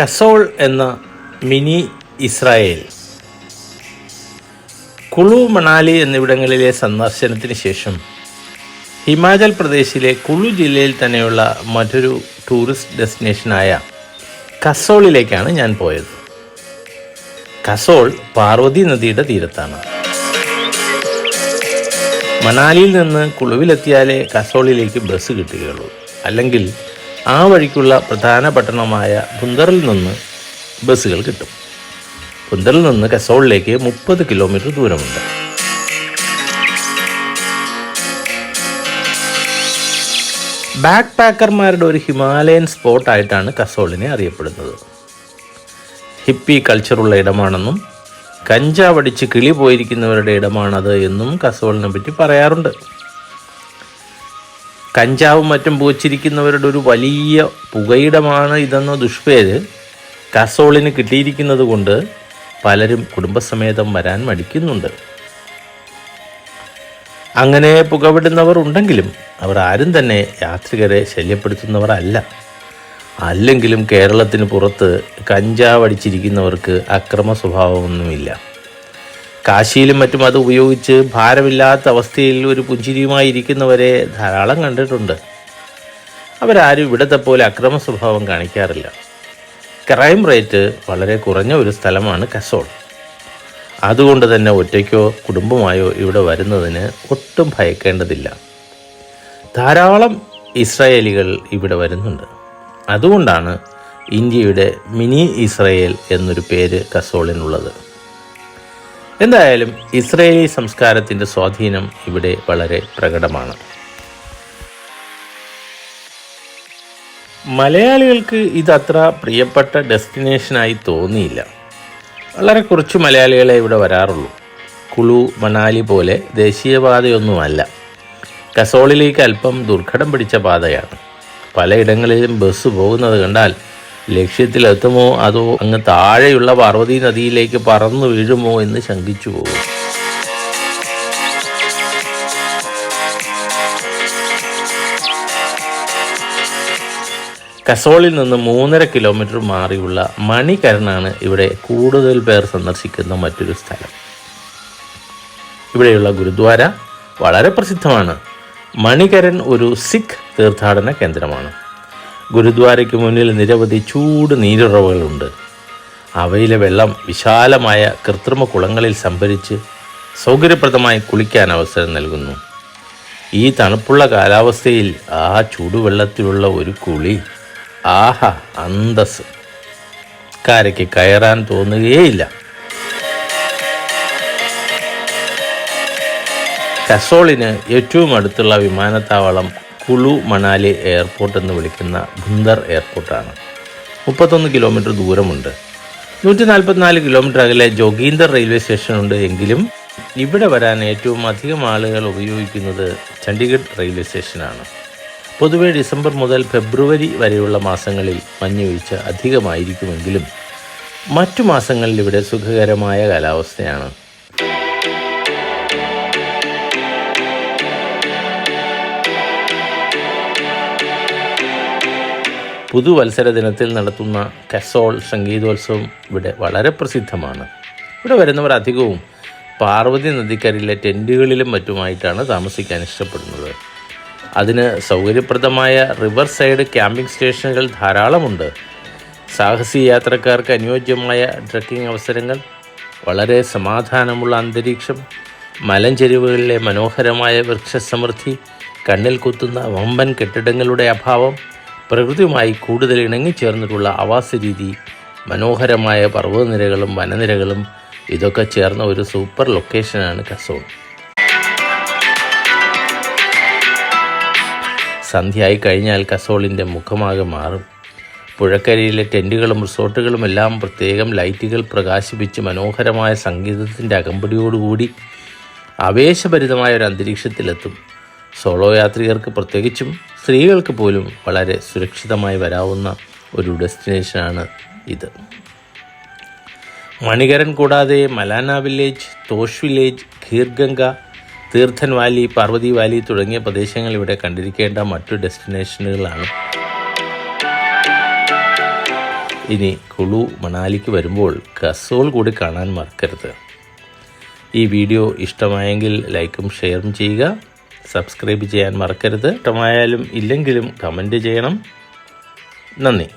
കസോൾ എന്ന mini Israel. Kullu Manali എന്നിവിടങ്ങളിലെ സന്ദർശനത്തിന് ശേഷം ഹിമാചൽ പ്രദേശിലെ കുളു ജില്ലയിൽ തന്നെയുള്ള മറ്റൊരു ടൂറിസ്റ്റ് ഡെസ്റ്റിനേഷനായ കസോളിലേക്കാണ് ഞാൻ പോയത്. കസോൾ പാർവതി നദിയുടെ തീരത്താണ്. മണാലിയിൽ നിന്ന് കുളുവിലെത്തിയാലേ കസോളിലേക്ക് ബസ് കിട്ടുകയുള്ളൂ. അല്ലെങ്കിൽ ആ വഴിക്കുള്ള പ്രധാന പട്ടണമായ ബുന്ദറിൽ നിന്ന് ബസ്സുകൾ കിട്ടും. ബുന്ദറിൽ നിന്ന് കസോളിലേക്ക് മുപ്പത് കിലോമീറ്റർ ദൂരമുണ്ട്. ബാക്ക് പാക്കർമാരുടെ ഒരു ഹിമാലയൻ സ്പോട്ടായിട്ടാണ് കസോളിനെ അറിയപ്പെടുന്നത്. ഹിപ്പി കൾച്ചറുള്ള ഇടമാണെന്നും കഞ്ചാവടിച്ച് കിളി പോയിരിക്കുന്നവരുടെ ഇടമാണത് എന്നും കസോളിനെ പറ്റി പറയാറുണ്ട്. കഞ്ചാവും മറ്റും പൂച്ചിരിക്കുന്നവരുടെ ഒരു വലിയ പുകയിടമാണ് ഇതെന്ന ദുഷ്പേര് കസോളിന് കിട്ടിയിരിക്കുന്നത് കൊണ്ട് പലരും കുടുംബസമേതം വരാൻ മടിക്കുന്നുണ്ട്. അങ്ങനെ പുകവിടുന്നവർ ഉണ്ടെങ്കിലും അവർ ആരും തന്നെ യാത്രികരെ ശല്യപ്പെടുത്തുന്നവർ അല്ല. അല്ലെങ്കിലും കേരളത്തിന് പുറത്ത് കഞ്ചാവടിച്ചിരിക്കുന്നവർക്ക് അക്രമ സ്വഭാവമൊന്നുമില്ല. കാശിയിലും മറ്റും അത് ഉപയോഗിച്ച് ഭാരമില്ലാത്ത അവസ്ഥയിൽ ഒരു പുഞ്ചിരിയുമായി ഇരിക്കുന്നവരെ ധാരാളം കണ്ടിട്ടുണ്ട്. അവരാരും ഇവിടത്തെ പോലെ അക്രമ സ്വഭാവം കാണിക്കാറില്ല. ക്രൈം റേറ്റ് വളരെ കുറഞ്ഞ ഒരു സ്ഥലമാണ് കസോൾ. അതുകൊണ്ട് തന്നെ ഒറ്റയ്ക്കോ കുടുംബമായോ ഇവിടെ വരുന്നതിന് ഒട്ടും ഭയക്കേണ്ടതില്ല. ധാരാളം ഇസ്രായേലികൾ ഇവിടെ വരുന്നുണ്ട്. അതുകൊണ്ടാണ് ഇന്ത്യയുടെ മിനി ഇസ്രയേൽ എന്നൊരു പേര് കസോളിനുള്ളത്. എന്തായാലും ഇസ്രയേലി സംസ്കാരത്തിന്റെ സ്വാധീനം ഇവിടെ വളരെ പ്രകടമാണ്. മലയാളികൾക്ക് ഇതത്ര പ്രിയപ്പെട്ട ഡെസ്റ്റിനേഷനായി തോന്നിയില്ല. വളരെ കുറച്ച് മലയാളികളെ ഇവിടെ വരാറുള്ളൂ. കുളു മണാലി പോലെ ദേശീയപാതയൊന്നുമല്ല. കസോളിലേക്ക് അല്പം ദുർഘടം പിടിച്ച പാതയാണ്. പലയിടങ്ങളിലും ബസ് പോകുന്നത് കണ്ടാൽ ലക്ഷ്യത്തിലെത്തുമോ? അതോ അങ്ങ് താഴെയുള്ള പാർവതി നദിയിലേക്ക് പറന്നു വീഴുമോ എന്ന് ശങ്കിച്ചു പോകും. കസോളിൽ നിന്ന് മൂന്നര കിലോമീറ്റർ മാറിയുള്ള മണികരനാണ് ഇവിടെ കൂടുതൽ പേർ സന്ദർശിക്കുന്ന മറ്റൊരു സ്ഥലം. ഇവിടെയുള്ള ഗുരുദ്വാര വളരെ പ്രസിദ്ധമാണ്. മണികരൻ ഒരു സിഖ് തീർത്ഥാടന കേന്ദ്രമാണ്. ഗുരുദ്വാരയ്ക്ക് മുന്നിൽ നിരവധി ചൂട് നീരുറവുകളുണ്ട്. അവയിലെ വെള്ളം വിശാലമായ കൃത്രിമ കുളങ്ങളിൽ സംഭരിച്ച് സൗകര്യപ്രദമായി കുളിക്കാൻ അവസരം നൽകുന്നു. ഈ തണുപ്പുള്ള കാലാവസ്ഥയിൽ ആ ചൂടുവെള്ളത്തിലുള്ള ഒരു കുളി ആഹ അന്തസ് കരയ്ക്ക് കയറാൻ തോന്നുകയേയില്ല. കസോളിന് ഏറ്റവും അടുത്തുള്ള വിമാനത്താവളം കുളു മണാലി എയർപോർട്ട് എന്ന് വിളിക്കുന്ന ഭുന്ദർ എയർപോർട്ടാണ്. മുപ്പത്തൊന്ന് കിലോമീറ്റർ ദൂരമുണ്ട്. നൂറ്റി നാൽപ്പത്തിനാല് കിലോമീറ്റർ അകലെ ജോഗീന്ദർ റെയിൽവേ സ്റ്റേഷൻ ഉണ്ട് എങ്കിലും ഇവിടെ വരാൻ ഏറ്റവും അധികം ആളുകൾ ഉപയോഗിക്കുന്നത് ചണ്ഡീഗഡ് റെയിൽവേ സ്റ്റേഷനാണ്. പൊതുവേ ഡിസംബർ മുതൽ ഫെബ്രുവരി വരെയുള്ള മാസങ്ങളിൽ മഞ്ഞുവീഴ്ച അധികമായിരിക്കുമെങ്കിലും മറ്റു മാസങ്ങളിൽ ഇവിടെ സുഖകരമായ കാലാവസ്ഥയാണ്. പുതുവത്സര ദിനത്തിൽ നടത്തുന്ന കസോൾ സംഗീതോത്സവം ഇവിടെ വളരെ പ്രസിദ്ധമാണ്. ഇവിടെ വരുന്നവർ അധികവും പാർവതി നദിക്കരയിലെ ടെന്റുകളിലും മറ്റുമായിട്ടാണ് താമസിക്കാൻ ഇഷ്ടപ്പെടുന്നത്. അതിന് സൗകര്യപ്രദമായ റിവർ സൈഡ് ക്യാമ്പിംഗ് സ്റ്റേഷനുകൾ ധാരാളമുണ്ട്. സാഹസി യാത്രക്കാർക്ക് അനുയോജ്യമായ ട്രക്കിംഗ് അവസരങ്ങൾ വളരെ സമാധാനമുള്ള അന്തരീക്ഷം മലഞ്ചെരിവുകളിലെ മനോഹരമായ വൃക്ഷസമൃദ്ധി കണ്ണിൽ കുത്തുന്ന വമ്പൻ കെട്ടിടങ്ങളുടെ അഭാവം പ്രകൃതിയുമായി കൂടുതൽ ഇണങ്ങിച്ചേർന്നിട്ടുള്ള ആവാസ രീതി മനോഹരമായ പർവതനിരകളും വനനിരകളും ഇതൊക്കെ ചേർന്ന ഒരു സൂപ്പർ ലൊക്കേഷനാണ് കസോൺ സന്ധ്യയായി കഴിഞ്ഞാൽ കസോളിന്റെ മുഖമാകെ മാറും. പുഴക്കരയിലെ ടെന്റുകളും റിസോർട്ടുകളും എല്ലാം പ്രത്യേകം ലൈറ്റുകൾ പ്രകാശിപ്പിച്ച് മനോഹരമായ സംഗീതത്തിന്റെ അകമ്പടിയോടുകൂടി ആവേശഭരിതമായ ഒരു അന്തരീക്ഷത്തിലെത്തും. സോളോ യാത്രികർക്ക് പ്രത്യേകിച്ചും സ്ത്രീകൾക്ക് പോലും വളരെ സുരക്ഷിതമായി വരാവുന്ന ഒരു ഡെസ്റ്റിനേഷനാണ് ഇത്. മണികരൻ കൂടാതെ Malana village Tosh village Kheerganga Tirthan valley Parvati valley തുടങ്ങിയ പ്രദേശങ്ങൾ ഇവിടെ കണ്ടിരിക്കേണ്ട മറ്റു ഡെസ്റ്റിനേഷനുകളാണ്. ഇനി കുളു മണാലിക്ക് വരുമ്പോൾ കസോൾ കൂടി കാണാൻ മറക്കരുത്. ഈ വീഡിയോ ഇഷ്ടമായെങ്കിൽ ലൈക്കും ഷെയറും ചെയ്യുക. സബ്സ്ക്രൈബ് ചെയ്യാൻ മറക്കരുത്. ഇഷ്ടമായാലും ഇല്ലെങ്കിലും കമന്റ് ചെയ്യണം. നന്ദി.